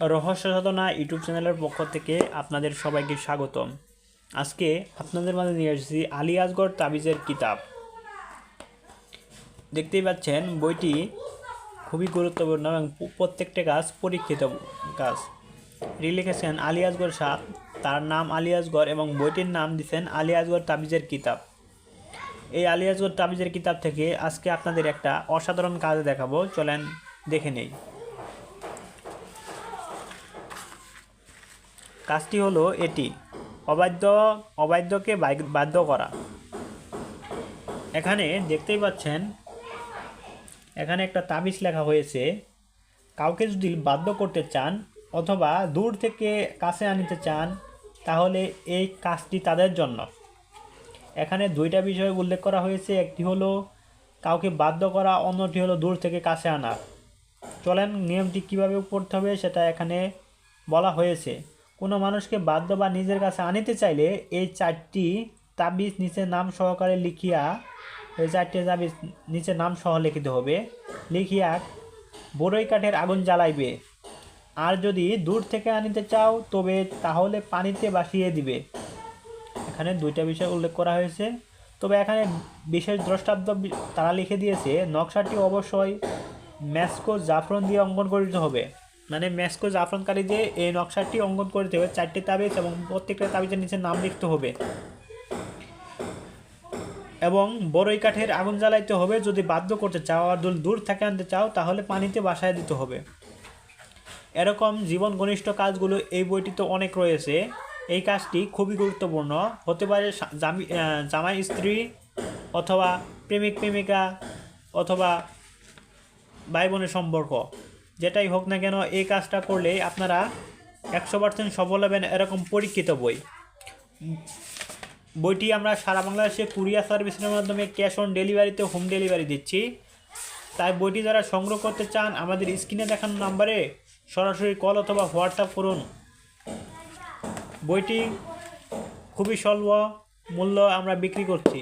রহস্য সাধনা ইউটিউব চ্যানেলের পক্ষ থেকে আপনাদের সবাইকে স্বাগতম। আজকে আপনাদের মাঝে নিয়ে এসেছি আলী আসগর তাবিজের কিতাব। দেখতেই পাচ্ছেন, বইটি খুবই গুরুত্বপূর্ণ এবং প্রত্যেকটা কাজ পরীক্ষিত কাজ এটি লিখেছেন আলী আসগর শাহ। তার নাম আলী আসগর এবং বইটির নাম দিচ্ছেন আলী আসগর তাবিজের কিতাব। এই আলী তাবিজের কিতাব থেকে আজকে আপনাদের একটা অসাধারণ কাজ দেখাবো। চলেন দেখে নেই। কাজটি হলো এটি, অবাধ্য, অবাধ্যকে বাধ্য করা। এখানে দেখতেই পাচ্ছেন, এখানে একটা তাবিজ লেখা হয়েছে, কাউকে যদি বাধ্য করতে চান অথবা দূর থেকে কাছে আনিতে চান, তাহলে এই কাজটি তাদের জন্য। এখানে দুইটা বিষয় উল্লেখ করা হয়েছে, একটি হলো কাউকে বাধ্য করা, অন্যটি হলো দূর থেকে কাছে আনা। চলেন নিয়মটি কীভাবে পড়তে হবে সেটা এখানে বলা হয়েছে। কোনো মানুষকে বাধ্য বা নিজের কাছে আনিতে চাইলে এই চারটি তাবিজ নিচে নাম সহকারে লিখিয়া, এই চারটি তাবিজ নিচে নাম সহ লিখিতে হবে। লিখিয়া বড়ই কাঠের আগুন জ্বালাইবে। আর যদি দূর থেকে আনিতে চাও, তবে তাহলে পানিতে বাসিয়ে দিবে। এখানে দুইটা বিষয় উল্লেখ করা হয়েছে। তবে এখানে বিশেষ দ্রষ্টাব্দ তারা লিখে দিয়েছে, নকশাটি অবশ্যই ম্যাস্কো জাফরন দিয়ে অঙ্কন করিতে হবে। মানে ম্যাস্কো জাফরনকারী দিয়ে এই নকশাটি অঙ্কন করতে হবে। চারটি তাবিজ এবং প্রত্যেকটা তাবিজের নিচে নাম লিখতে হবে। এবং বড়ই কাঠের আগুন জ্বালাইতে হবে। যদি বাধ্য করতে চাও আর দূর- থেকে আনতে চাও, তাহলে পানিতে বাসায় দিতে হবে। এরকম জীবন ঘনিষ্ঠ কাজগুলো এই বইটিতে অনেক রয়েছে। এই কাজটি খুবই গুরুত্বপূর্ণ। হতে পারে জামি- জামাই স্ত্রী অথবা প্রেমিক প্রেমিকা অথবা ভাই বোনের সম্পর্ক। যেটাই হোক না কেন, এই কাজটা করলে আপনারা একশো পার্সেন্ট সফল হবেন এরকম পরীক্ষিত বই। বইটি আমরা সারা বাংলাদেশে কুরিয়ার সার্ভিসের মাধ্যমে ক্যাশ অন ডেলিভারিতে হোম ডেলিভারি দিচ্ছি। তাই বইটি যারা সংগ্রহ করতে চান, আমাদের স্ক্রিনে দেখানো নাম্বারে সরাসরি কল অথবা হোয়াটসঅ্যাপ করুন। বইটি খুবই স্বল্প মূল্য আমরা বিক্রি করছি।